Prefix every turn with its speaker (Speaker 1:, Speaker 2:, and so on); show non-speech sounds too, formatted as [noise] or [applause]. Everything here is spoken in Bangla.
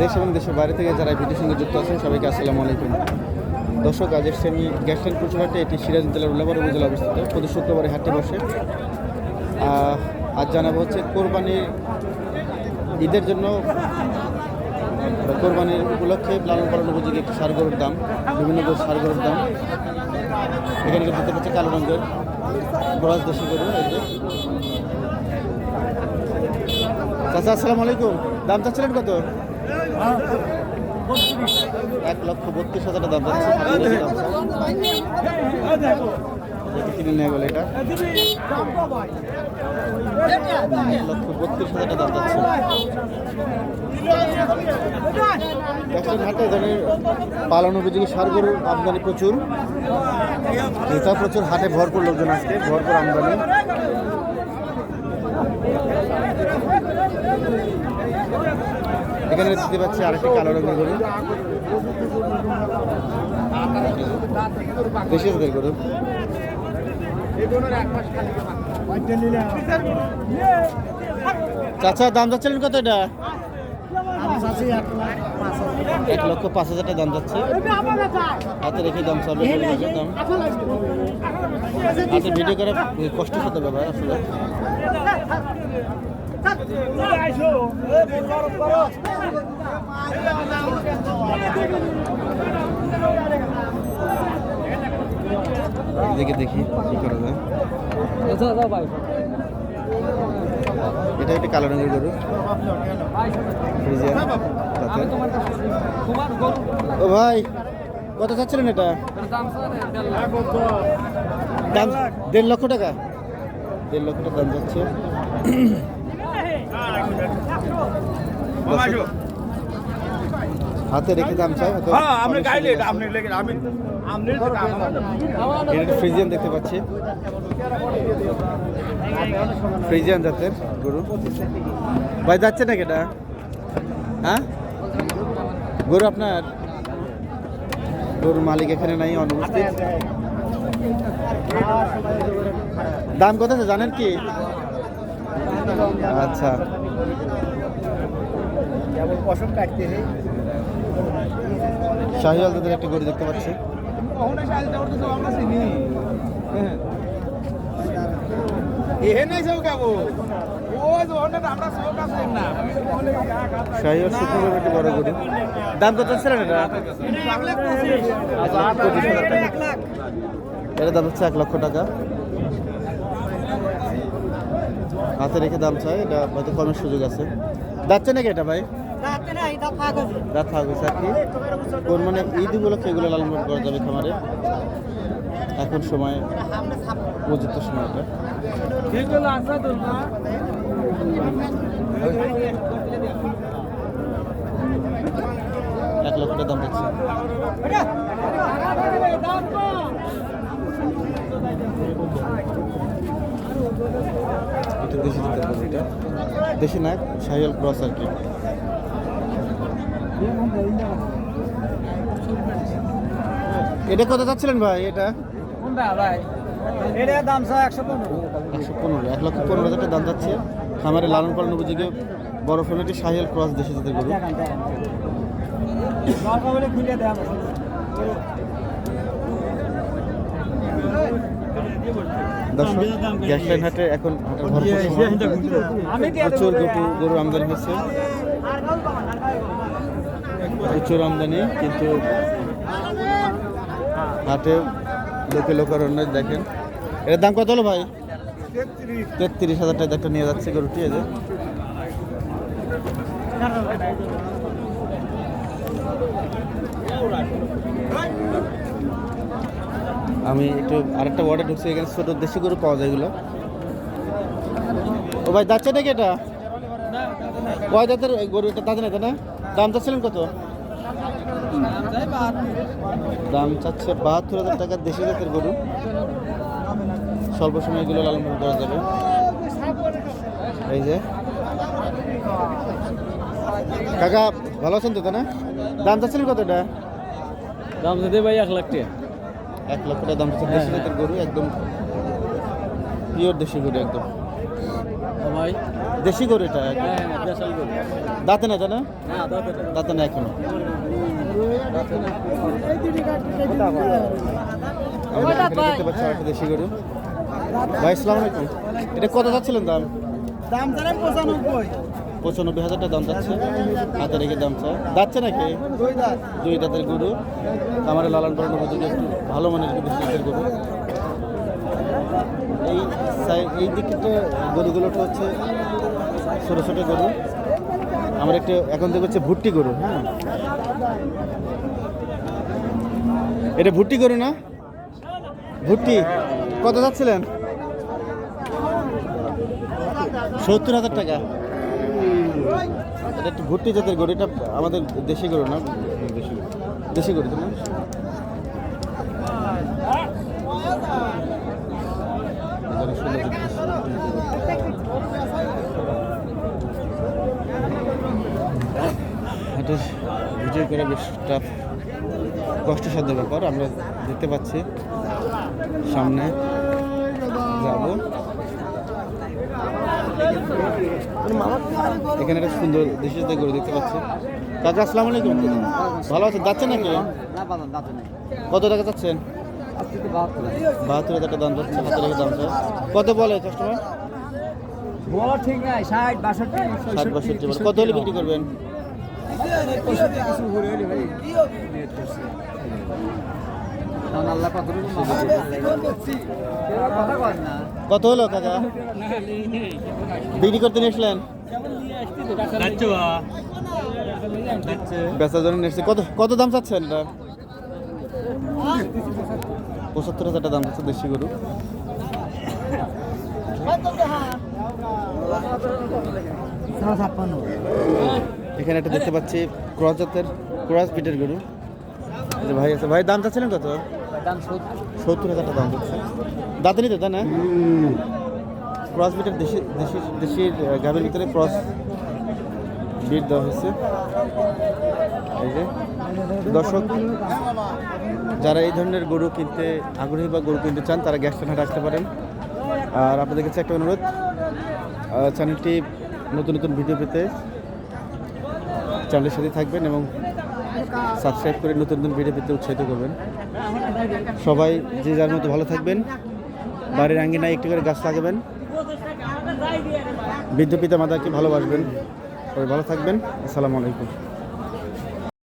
Speaker 1: দেশ এবং দেশের বাইরে থেকে যারা ভিডিওর সঙ্গে যুক্ত আছেন, সবাইকে আসসালামু আলাইকুম। দর্শক, আজ এসছি আমি গ্যাসল্যান্ড কুচুহাটে এটি সিরাজ জেলার উল্লাপাড়া উপজেলা অবস্থিত। প্রতি শুক্রবারে হাটটি বসে। আজ জানাব হচ্ছে কোরবানির ঈদের জন্য, কোরবানির উপলক্ষে লালন পালন উপযোগী একটি সার গরুর দাম, বিভিন্ন গরুর সার দাম। এখানে দেখতে পাচ্ছি কালো রঙের বরাজ দেশি গরু চাচা, আসসালামু আলাইকুম। দাম চাচ্ছিলেন কত? এক লক্ষ বত্রিশ হাজার দাম যাচ্ছে। গেল এটা। এক লক্ষ বত্রিশ হাজার পালন উপযোগী সার আমদানি প্রচুর। ক্রেতা প্রচুর হাটে ভরপুর লোকজন আসছে, ভরপুর আমদানি। এখানে দেখতে পাচ্ছি আরেকটি কালো রঙের গরু। গরু। চাচা, দাম যাচ্ছিলেন কত এটা? এক লক্ষ পাঁচ হাজার টাকা দাম যাচ্ছে। হাতে রেখে দাম চাবে দাম। ভিডিও করা কষ্ট হতে ব্যাপার আসলে। দেখে দেখি কি করা যায়। এটা একটা কালো রঙের গরু। ও ভাই, কত চাচ্ছিলেন এটা? দেড় লক্ষ টাকা। দেড় লক্ষ টাকা দাম যাচ্ছে। হাতে রেখে দাম চাই
Speaker 2: আপনি গাইলে আপনি লেগে আমি আপনি
Speaker 1: এটা ফ্রিজিয়ান দেখতে পাচ্ছি। ফ্রিজিয়ান জাতের গরু। ভাই যাচ্ছে নাকি এটা? হ্যাঁ? গরু আপনার? গরুর মালিক এখানে নাই অনুপস্থিত। দাম কত জানেন কি? আচ্ছা। শাহিওয়াল জাতের একটা গরু দেখতে পাচ্ছি।
Speaker 2: কখনো সাইজ দেওয়ার তো আমরা চিনি এহে নাই সব কাবো। ও যে অন্য আমরা না।
Speaker 1: শাহিওয়াল শুকনো একটা বড় গরু। দাম কত ছিলেন এটা? টাকা। এর দাম হচ্ছে এক লক্ষ টাকা। হাতে রেখে দাম চাই এটা হয়তো কমের সুযোগ আছে। যাচ্ছে নাকি এটা ভাই? রাত থাকা আর কি? কোন মানে ঈদ উপলক্ষে এগুলো লালন পালন করা যাবে খামারে? এখন সময় উপযুক্ত সময়টা এক লক্ষ টাকা দাম এটা দেশি জাতের গরু এটা। দেশি না শাহিয়াল ক্রস আর কি। এটা কত যাচ্ছিলেন ভাই এটা?
Speaker 2: একশো পনেরো।
Speaker 1: এক লক্ষ পনেরো হাজার দাম যাচ্ছে খামারে লালন পালন উপযোগী বড় ফোনটি শাহিয়াল ক্রস দেশি জাতের গরু। [coughs] দর্শক গ্যাস লাইন হাটে এখন। প্রচুর গরু গরু আমদানি হচ্ছে। প্রচুর আমদানি কিন্তু হাটে লোকে লোকারণ্য দেখেন। এর দাম কত হলো ভাই? তেত্রিশ হাজার টাকা একটা নিয়ে যাচ্ছে গরুটি এই যে। আমি একটু আরেকটা ওয়ার্ডে ঢুকছি, এখানে ছোট দেশি গরু পাওয়া যায় এগুলো। ও ভাই যাচ্ছে নাকি এটা? কয় এই গরু এটা দাঁত না? দাম চাচ্ছিলেন কত? দাম চাচ্ছে বাহাত্তর হাজার টাকার দেশি জাতের গরু। স্বল্প সময় এগুলো লালন পালন করা যাবে। এই যে। কাকা, ভালো আছেন তো না? দাম চাচ্ছিলেন কত এটা?
Speaker 3: দাম যদি ভাই এক লাখ টাকা।
Speaker 1: এক লক্ষ টাকা দাম চাচ্ছে দেশি জাতের গরু একদম পিওর দেশি গরু একদম।
Speaker 3: ভাই।
Speaker 1: দেশি গরু এটা
Speaker 3: হ্যাঁ গরু।
Speaker 1: দাঁতে না জানা দাঁতে না। এখনও? দেশি গরু। ভাই। ইসলাম আলাইকুম। এটা কত যাচ্ছিলেন দাম?
Speaker 2: দাম জানেন পঁচানব্বই।
Speaker 1: পঁচানব্বই হাজার টাকা দাম যাচ্ছে। হাতে রেখে দাম চায় যাচ্ছে নাকি?
Speaker 2: দুই দাঁত
Speaker 1: দুই দাঁতের গরু। আমার লালন পালন উপযোগী একটু ভালো মানের একটু গরু এই এই দিকটা গরুগুলোটা হচ্ছে ছোটো ছোটো গরু। আমার একটা এখন দেখতে হচ্ছে ভুট্টি গরু হ্যাঁ। এটা ভুট্টি গরু না? ভুট্টি। কত যাচ্ছিলেন? সত্তর হাজার টাকা। এটা একটু ভুট্টি জাতের গরু, এটা আমাদের দেশি গরু না? দেশি দেশি গরু না? এটা ভিডিও করা বেশ টাফ কষ্টসাধ্য ব্যাপার। আমরা দেখতে পাচ্ছি সামনে। যাব। এখানে একটা সুন্দর দেশি জাতের গরু দেখতে পাচ্ছি। কাকা আসসালামু আলাইকুম। ভালো আছেন? যাচ্ছেন নাকি? কত টাকা যাচ্ছেন? বাহাত্তর হাজার টাকা দাম যাচ্ছে হাতে রেখে দাম কত বলে কাস্টমার
Speaker 3: বলো ঠিক নাই ষাট বাষট্টি
Speaker 1: ষাট বাষট্টি। কত হলে বিক্রি করবেন?
Speaker 3: কত
Speaker 1: হলো, কাকা? বিক্রি করতে নিয়ে আসলেন? বেচার জন্য নিয়ে এসেছি। কত কত দাম চাচ্ছেন এটা? পঁচাত্তর হাজার দাম চাচ্ছে দেশি গরু। এখানে একটা দেখতে পাচ্ছি ক্রস জাতের, ক্রস পিটের গরু। ভাই আছে, ভাই, দাম চাচ্ছিলেন কত?
Speaker 3: সত্তর।
Speaker 1: হাজার টাকা দাম নিতে তাই না? ক্রস বিটের দেশি দেশি দেশির গাভীর ভিতরে ক্রস বিট দেওয়া হয়েছে। এই যে দর্শক যারা এই ধরনের গরু কিনতে আগ্রহী বা গরু কিনতে চান তারা গ্যাস হাটে আসতে পারেন। আর আপনাদের কাছে একটা অনুরোধ চ্যানেলটি নতুন নতুন ভিডিও পেতে চ্যানেলের সাথে থাকবেন এবং সাবস্ক্রাইব করে নতুন নতুন ভিডিও পেতে উৎসাহিত করবেন। সবাই যে যার মতো ভালো থাকবেন। বাড়ির আঙ্গিনায় একটি করে গাছ লাগাবেন। বৃদ্ধ পিতা মাতাকে ভালোবাসবেন। সবাই ভালো থাকবেন। আসসালামু আলাইকুম।